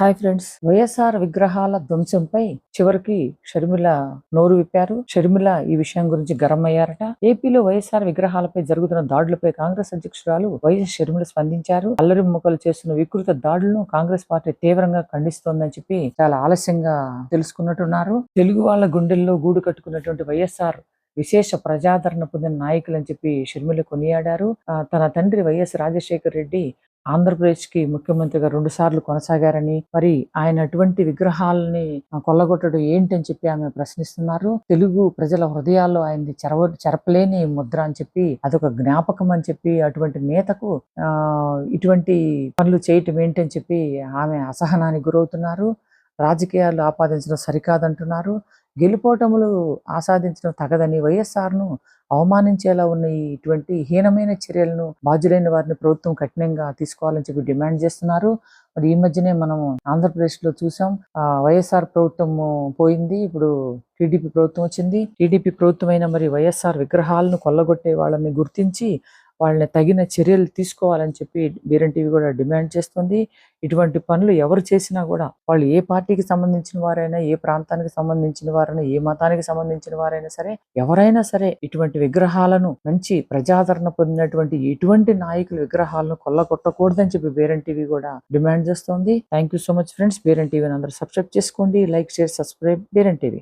Hi friends. YSR విగ్రహాల ధ్వంసంపై చివరికి షర్మిల నోరు విప్పారు. షర్మిల ఈ విషయం గురించి గరం అయ్యారట ఏపీలో వైఎస్ఆర్ విగ్రహాలపై జరుగుతున్న దాడులపై కాంగ్రెస్ అధ్యక్షురాలు వైఎస్ షర్మిల స్పందించారు. అల్లరి ముక్కలు చేస్తున్న వికృత దాడులను కాంగ్రెస్ పార్టీ తీవ్రంగా ఖండిస్తోందని చెప్పి చాలా ఆలస్యంగా తెలుసుకున్నట్టున్నారు. తెలుగు వాళ్ళ గుండెల్లో గూడు కట్టుకున్నటువంటి వైఎస్ఆర్ విశేష ప్రజాదరణ పొందిన నాయకులు అని చెప్పి షర్మిల కొనియాడారు. ఆ, తన తండ్రి వైఎస్ రాజశేఖర్ రెడ్డి ఆంధ్రప్రదేశ్కి ముఖ్యమంత్రిగా రెండు సార్లు కొనసాగారని మరి ఆయన అటువంటి విగ్రహాలని కొల్లగొట్టడం ఏంటని చెప్పి ఆమె ప్రశ్నిస్తున్నారు. తెలుగు ప్రజల హృదయాల్లో ఆయనది చెరవ చెరపలేని ముద్ర అని చెప్పి అదొక జ్ఞాపకం అని చెప్పి అటువంటి నేతకు ఇటువంటి పనులు చేయటం ఏంటని చెప్పి ఆమె అసహనానికి గురవుతున్నారు. రాజకీయాలు ఆపాదించడం సరికాదంటున్నారు. గెలుపోటములు ఆసాదించడం తగదని వైఎస్ఆర్ను అవమానించేలా ఉన్న ఇటువంటి హీనమైన చర్యలను బాధ్యులైన వారిని ప్రభుత్వం కఠినంగా తీసుకోవాలని చెప్పి డిమాండ్ చేస్తున్నారు. మరి ఈ మధ్యనే మనం ఆంధ్రప్రదేశ్లో చూసాం. ఆ వైఎస్ఆర్ ప్రభుత్వం పోయింది. ఇప్పుడు టీడీపీ ప్రభుత్వం వచ్చింది. టీడీపీ ప్రభుత్వం అయిన మరి వైఎస్ఆర్ విగ్రహాలను కొల్లగొట్టే వాళ్ళని గుర్తించి వాళ్ళని తగిన చర్యలు తీసుకోవాలని చెప్పి బీరన్ టీవీ కూడా డిమాండ్ చేస్తుంది. ఇటువంటి పనులు ఎవరు చేసినా కూడా వాళ్ళు ఏ పార్టీకి సంబంధించిన వారైనా ఏ ప్రాంతానికి సంబంధించిన వారైనా ఏ మతానికి సంబంధించిన వారైనా సరే ఎవరైనా సరే ఇటువంటి విగ్రహాలను మంచి ప్రజాదరణ పొందినటువంటి ఎటువంటి నాయకుల విగ్రహాలను కొల్లగొట్టకూడదని చెప్పి బీరన్ టీవీ కూడా డిమాండ్ చేస్తోంది. Thank you so much friends. Biren టీవీని అందరూ సబ్స్క్రైబ్ చేసుకోండి. Like share subscribe. Biren TV.